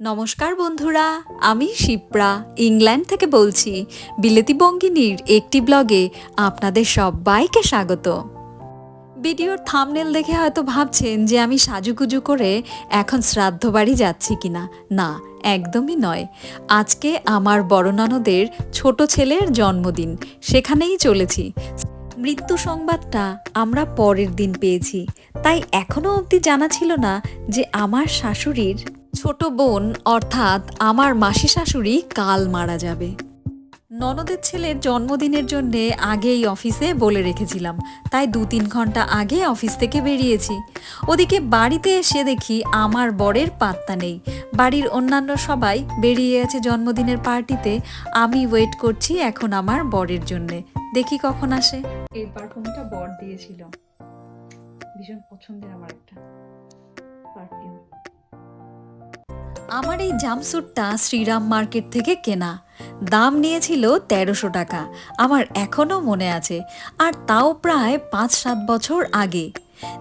নমস্কার বন্ধুরা, আমি শিপ্রা, ইংল্যান্ড থেকে বলছি। বিলেতি বঙ্গিনীর একটি ব্লগে আপনাদের সবাইকে স্বাগত। ভিডিওর থামনেল দেখে হয়তো ভাবছেন যে আমি সাজুগুজু করে এখন শ্রাদ্ধ বাড়ি যাচ্ছি কিনা। না, একদমই নয়। আজকে আমার বড় ননদের ছোট ছেলের জন্মদিন, সেখানেই চলেছি। মৃত্যু সংবাদটা আমরা পরের দিন পেয়েছি। তাই এখনও অবধি জানা ছিল না যে আমার শাশুড়ির ছোট বোন, অর্থাৎ আমার মাসি শাশুড়ি কাল মারা যাবে। ননদের ছেলের জন্মদিনের জন্য আগেই অফিসে বলে রেখেছিলাম, তাই দু তিন ঘণ্টা আগে অফিস থেকে বেরিয়েছি। ওদিকে বাড়িতে এসে দেখি আমার বরের পাত্তা নেই। বাড়ির অন্যান্য সবাই বেরিয়ে আছে জন্মদিনের পার্টিতে, আমি ওয়েট করছি এখন আমার বরের জন্যে। দেখি কখন আসে। এই পারফিউমটা বর দিয়েছিল? ভীষণ পছন্দের আমার একটা। আমার এই জামস্যুটটা শ্রীরাম মার্কেট থেকে কেনা। দাম নিয়েছিল তেরোশো টাকা। আমার এখনও মনে আছে। আর তাও প্রায় পাঁচ সাত বছর আগে।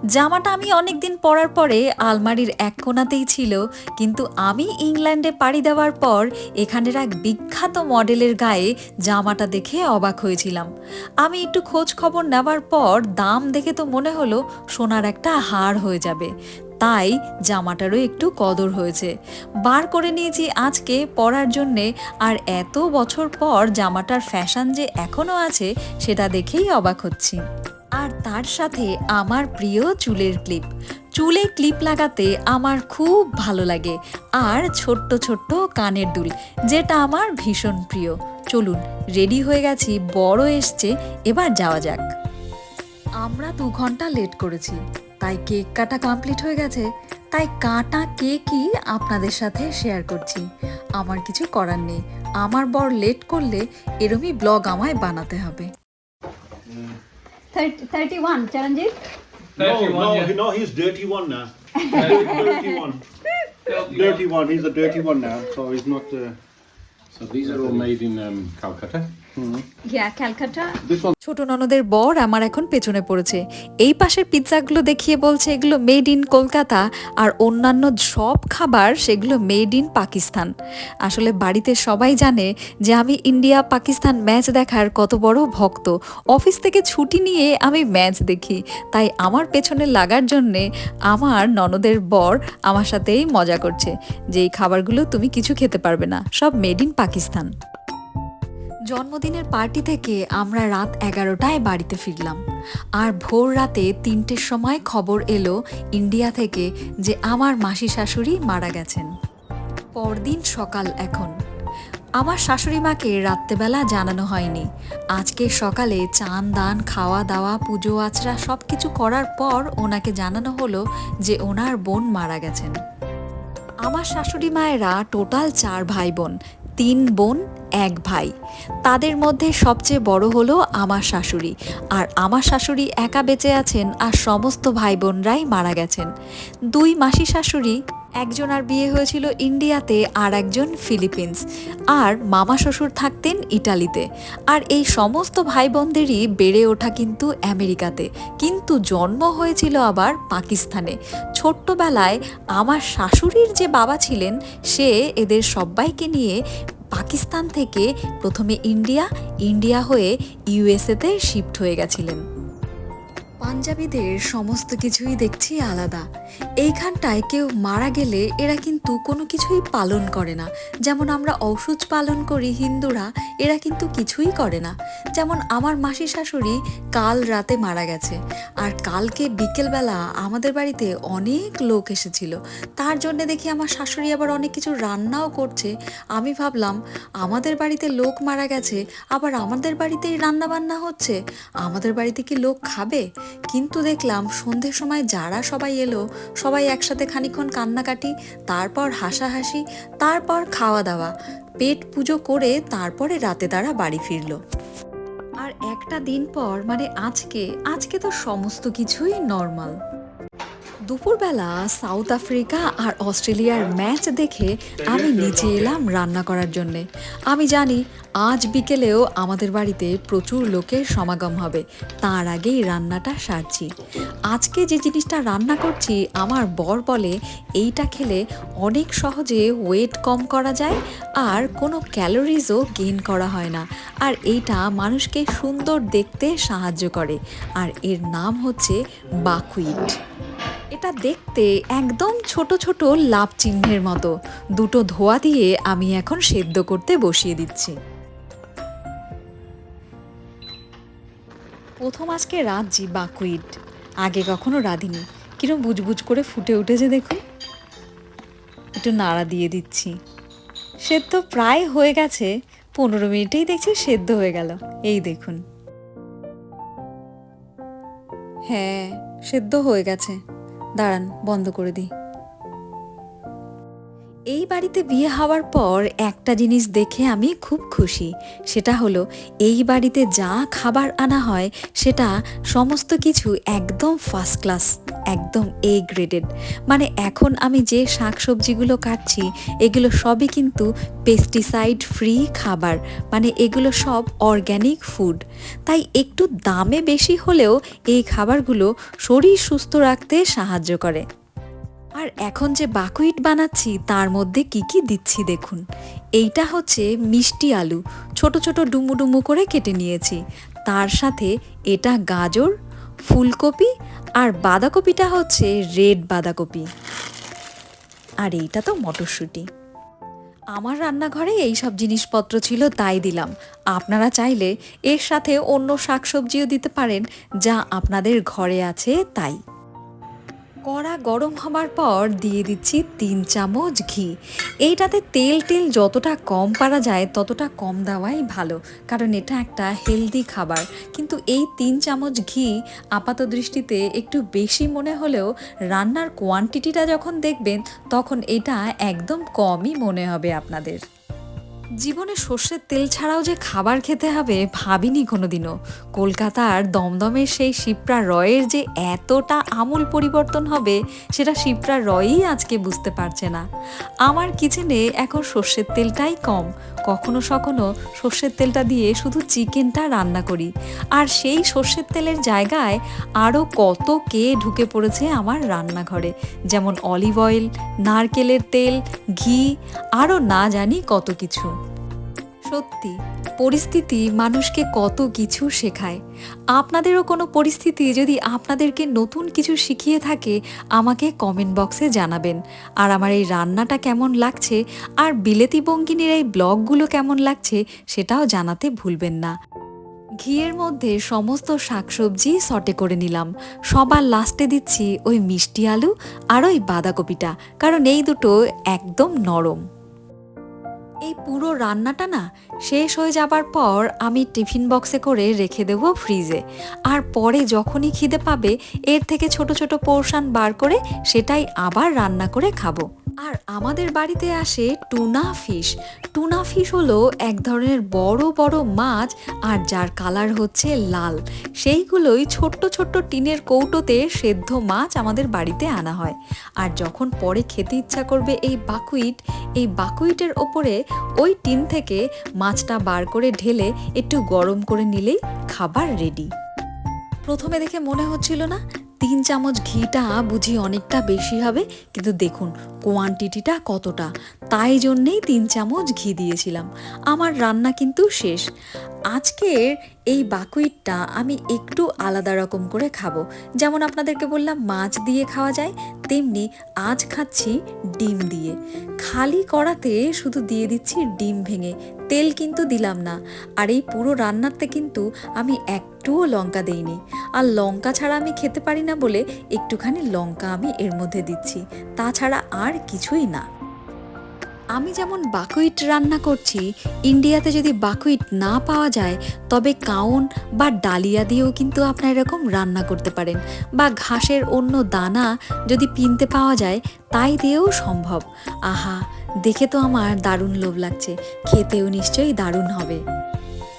জামাটা আমি অনেক দিন পরার পরে আলমারির এক কোণাতেই ছিল। কিন্তু আমি ইংল্যান্ডে পাড়ি দেওয়ার পর এখানের এক বিখ্যাত মডেলের গায়ে জামাটা দেখে অবাক হয়েছিলাম। আমি একটু খোঁজ খবর নেওয়ার পর দাম দেখে তো মনে হলো সোনার একটা হার হয়ে যাবে। তাই জামাটারও একটু কদর হয়েছে। বার করে নিয়েছি আজকে পরার জন্যে, আর এত বছর পর জামাটার ফ্যাশন যে এখনও আছে, সেটা দেখেই অবাক হচ্ছি। আর তার সাথে আমার প্রিয় চুলের ক্লিপ। চুলে ক্লিপ লাগাতে আমার খুব ভালো লাগে। আর ছোট্ট ছোট্ট কানের দুল, যেটা আমার ভীষণ প্রিয়। চলুন, রেডি হয়ে গেছি, বড় এসছে, এবার যাওয়া যাক। আমরা দু ঘণ্টা লেট করেছি। তাই কেক কাটা কমপ্লিট হয়ে গেছে। তাই কাটা কেকই আপনাদের সাথে শেয়ার করছি। আমার কিছু করার নেই। আমার বর লেট করলে এরমই ব্লগ আমায় বানাতে হবে। Dirty one, he's a dirty one now, so he's not. Uh, so these are all made in um, Calcutta? ছোট ননদের বর আমার এখন পেছনে পড়েছে। এই পাশের পিৎজাগুলো দেখিয়ে বলছে এগুলো মেড ইন কলকাতা আর অন্যান্য সব খাবার সেগুলো মেড ইন পাকিস্তান। আসলে বাড়িতে সবাই জানে যে আমি ইন্ডিয়া পাকিস্তান ম্যাচ দেখার কত বড় ভক্ত। অফিস থেকে ছুটি নিয়ে আমি ম্যাচ দেখি। তাই আমার পেছনে লাগার জন্যে আমার ননদের বর আমার সাথেই মজা করছে। যে এই খাবারগুলো তুমি কিছু খেতে পারবে না সব মেড ইন পাকিস্তান। জন্মদিনের পার্টি থেকে আমরা রাত এগারোটায় বাড়িতে ফিরলাম। আর ভোর রাতে তিনটের সময় খবর এলো ইন্ডিয়া থেকে যে আমার মাসি শাশুড়ি মারা গেছেন। পরদিন সকাল এখন। আমার শাশুড়ি মাকে রাত্রেবেলা জানানো হয়নি। আজকে সকালে চান, দান, খাওয়া দাওয়া, পুজো, আচরা সব কিছু করার পর ওনাকে জানানো হলো যে ওনার বোন মারা গেছেন। আমার শাশুড়ি মায়েরা টোটাল চার ভাই বোন, তিন বোন এক ভাই। তাদের মধ্যে সবচেয়ে বড় হলো আমার শাশুড়ি। আর আমার শাশুড়ি একা বেঁচে আছেন আর সমস্ত ভাই বোনরাই মারা গেছেন। দুই মাসি শাশুড়ি, একজন আর বিয়ে হয়েছিল ইন্ডিয়াতে আর একজন ফিলিপিন্স। আর মামা শ্বশুর থাকতেন ইটালিতে। আর এই সমস্ত ভাই বোনদেরই বেড়ে ওঠা কিন্তু আমেরিকাতে। কিন্তু জন্ম হয়েছিল আবার পাকিস্তানে। ছোট্টবেলায় আমার শাশুড়ির যে বাবা ছিলেন, সে এদের সবাইকে নিয়ে পাকিস্তান থেকে প্রথমে ইন্ডিয়া ইন্ডিয়া হয়ে ইউএসএতে শিফট হয়ে গেছিলেন। পাঞ্জাবিদের সমস্ত কিছুই দেখছি আলাদা। এইখানটায় কেউ মারা গেলে এরা কিন্তু কোনো কিছুই পালন করে না। যেমন আমরা ঔষধ পালন করি হিন্দুরা, এরা কিন্তু কিছুই করে না। যেমন আমার মাসি শাশুড়ি কাল রাতে মারা গেছে। আর কালকে বিকেলবেলা আমাদের বাড়িতে অনেক লোক এসেছিল। তার জন্য দেখি আমার শাশুড়ি আবার অনেক কিছু রান্নাও করছে। আমি ভাবলাম, আমাদের বাড়িতে লোক মারা গেছে, আবার আমাদের বাড়িতেই রান্না বান্না হচ্ছে। আমাদের বাড়িতে কি লোক খাবে? কিন্তু দেখলাম সন্ধ্যের সময় যারা সবাই এলো সবাই একসাথে খানিক্ষণ কান্নাকাটি, তারপর হাসাহাসি, তারপর খাওয়া দাওয়া পেট পুজো করে তারপরে রাতে তারা বাড়ি ফিরল। আর একটা দিন পর মানে আজকে আজকে তো সমস্ত কিছুই নর্মাল দুপুরবেলা সাউথ আফ্রিকা আর অস্ট্রেলিয়ার ম্যাচ দেখে আমি নিচে এলাম রান্না করার জন্যে। আমি জানি, আজ বিকেলেও আমাদের বাড়িতে প্রচুর লোকের সমাগম হবে। তার আগেই রান্নাটা সারছি। আজকে যে জিনিসটা রান্না করছি, আমার বর বলে, এইটা খেলে অনেক সহজে ওয়েট কম করা যায় আর কোনো ক্যালোরিজও গেইন করা হয় না। আর এইটা মানুষকে সুন্দর দেখতে সাহায্য করে। আর এর নাম হচ্ছে বাকুইট। এটা দেখতে একদম ছোট ছোট লাভ চিহ্নের মতো। দুটো ধোয়া দিয়ে আমি এখন সেদ্ধ করতে বসিয়ে দিচ্ছি। প্রথম আজকে রাঁধছি বাকুইট, আগে কখনো রাঁধিনি। কিরম বুজবুজ করে ফুটে উঠেছে দেখুন। একটু নাড়া দিয়ে দিচ্ছি। সেদ্ধ প্রায় হয়ে গেছে, পনেরো মিনিটেই দেখছি সেদ্ধ হয়ে গেল। এই দেখুন। হ্যাঁ সেদ্ধ হয়ে গেছে। দাঁড়ান বন্ধ করে দিই। এই বাড়িতে বিয়ে হওয়ার পর একটা জিনিস দেখে আমি খুব খুশি। সেটা হলো, এই বাড়িতে যা খাবার আনা হয়, সেটা সমস্ত কিছু একদম ফার্স্ট ক্লাস একদম এ গ্রেডেড মানে এখন আমি যে শাকসবজিগুলো কাটছি, এগুলো সবই কিন্তু পেস্টিসাইড ফ্রি খাবার। মানে এগুলো সব অর্গ্যানিক ফুড তাই একটু দামে বেশি হলেও এই খাবারগুলো শরীর সুস্থ রাখতে সাহায্য করে। আর এখন যে বাকুইট বানাচ্ছি, তার মধ্যে কি কি দিচ্ছি দেখুন। এইটা হচ্ছে মিষ্টি আলু, ছোট ছোট ডুমু ডুমু করে কেটে নিয়েছি। তার সাথে এটা গাজর, ফুলকপি আর বাঁধাকপিটা হচ্ছে রেড বাঁধাকপি। আর এইটা তো মটরশুঁটি। আমার রান্নাঘরে এই সব জিনিসপত্র ছিল, তাই দিলাম। আপনারা চাইলে এর সাথে অন্য শাকসবজিও দিতে পারেন, যা আপনাদের ঘরে আছে, তাই। কড়া গরম হবার পর দিয়ে দিচ্ছি তিন চামচ ঘি। এইটাতে তেল টেল যতটা কম পারা যায় ততটা কম দেওয়াই ভালো, কারণ এটা একটা হেলদি খাবার। কিন্তু এই তিন চামচ ঘি আপাত দৃষ্টিতে একটু বেশি মনে হলেও রান্নার কোয়ান্টিটিটা যখন দেখবেন, তখন এটা একদম কমই মনে হবে আপনাদের। জীবনে সর্ষের তেল ছাড়াও যে খাবার খেতে হবে ভাবিনি কোনোদিনও। কলকাতার দমদমের সেই শিপ্রা রয়ের যে এতটা আমূল পরিবর্তন হবে, সেটা শিপ্রা রয়ই আজকে বুঝতে পারছে না। আমার কিচেনে এখন সর্ষের তেলটাই কম। কখনো সখনো সর্ষের তেলটা দিয়ে শুধু চিকেনটা রান্না করি। আর সেই সর্ষের তেলের জায়গায় আরও কত কে ঢুকে পড়েছে আমার রান্নাঘরে। যেমন অলিভ অয়েল, নারকেলের তেল, ঘি আরও না জানি কত কিছু। সত্যি, পরিস্থিতি মানুষকে কত কিছু শেখায়। আপনাদেরও কোনো পরিস্থিতি যদি আপনাদেরকে নতুন কিছু শিখিয়ে থাকে, আমাকে কমেন্ট বক্সে জানাবেন। আর আমার এই রান্নাটা কেমন লাগছে, আর বিলেতি বঙ্গিনীর এই ব্লগগুলো কেমন লাগছে, সেটাও জানাতে ভুলবেন না। ঘিয়ের মধ্যে সমস্ত শাকসবজি সটে করে নিলাম। সবার লাস্টে দিচ্ছি ওই মিষ্টি আলু আর ওই বাঁধাকপিটা, কারণ এই দুটো একদম নরম। এই পুরো রান্নাটা না শেষ হয়ে যাবার পর আমি টিফিন বক্সে করে রেখে দেবো ফ্রিজে। আর পরে যখনই খিদে পাবে, এর থেকে ছোট ছোট পোর্শন বার করে সেটাই আবার রান্না করে খাব। আর আমাদের বাড়িতে আসে টুনা ফিশ। টুনা ফিশ হলো এক ধরনের বড় বড় মাছ আর যার কালার হচ্ছে লাল। সেইগুলোই ছোট্ট ছোট্ট টিনের কৌটোতে সেদ্ধ মাছ আমাদের বাড়িতে আনা হয়। আর যখন পরে খেতে ইচ্ছা করবে এই বাকুইট, এই বাকুইটের ওপরে ওই টিন থেকে মাছটা বার করে ঢেলে একটু গরম করে নিলেই খাবার রেডি প্রথমে দেখে মনে হচ্ছিল না তিন চামচ ঘিটা বুঝি অনেকটা বেশি হবে, কিন্তু দেখুন কোয়ান্টিটিটা কতটা। তাই জন্যেই তিন চামচ ঘি দিয়েছিলাম। আমার রান্না কিন্তু শেষ। আজকের এই বাকুইটটা আমি একটু আলাদা রকম করে খাব। যেমন আপনাদেরকে বললাম মাছ দিয়ে খাওয়া যায়, তেমনি আজ খাচ্ছি ডিম দিয়ে। খালি কড়াতে শুধু দিয়ে দিচ্ছি ডিম ভেঙে। তেল কিন্তু দিলাম না। আর এই পুরো রান্নাতে কিন্তু আমি একটুও লঙ্কা দেইনি। আর লঙ্কা ছাড়া আমি খেতে পারি না বলে একটুখানি লঙ্কা আমি এর মধ্যে দিচ্ছি। তাছাড়া আর কিছুই না। আমি যেমন বাকুইট রান্না করছি, ইন্ডিয়াতে যদি বাকুইট না পাওয়া যায়, তবে কাউন বা ডালিয়া দিয়েও কিন্তু আপনারা এরকম রান্না করতে পারেন। বা ঘাসের অন্য দানা যদি পিনতে পাওয়া যায়, তাই দিয়েও সম্ভব। আহা, দেখে তো আমার দারুণ লোভ লাগছে। খেতেও নিশ্চয়ই দারুণ হবে।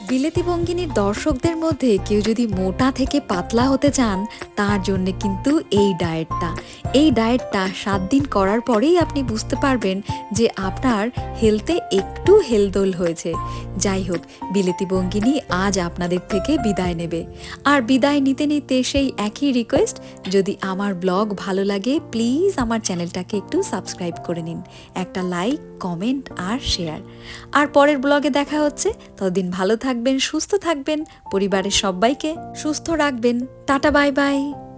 বিলেতি বঙ্গিনীর দর্শকদের মধ্যে কেউ যদি মোটা থেকে পাতলা হতে চান, তার জন্য কিন্তু এই ডায়েটটা। এই ডায়েটটা সাত দিন করার পরেই আপনি বুঝতে পারবেন যে আপনার হেলথে একটু হেলদোল হয়েছে। যাই হোক, বিলেতি বঙ্গিনী আজ আপনাদের থেকে বিদায় নেবে। আর বিদায় নিতে নিতে সেই একই রিকোয়েস্ট যদি আমার ব্লগ ভালো লাগে প্লিজ আমার চ্যানেলটাকে একটু সাবস্ক্রাইব করে নিন। একটা লাইক কমেন্ট আর শেয়ার আর পরের ব্লগে দেখা হচ্ছে। ততদিন ভালো থাকবেন, সুস্থ থাকবেন। পরিবারের সবাইকে সুস্থ রাখবেন। Tata bye bye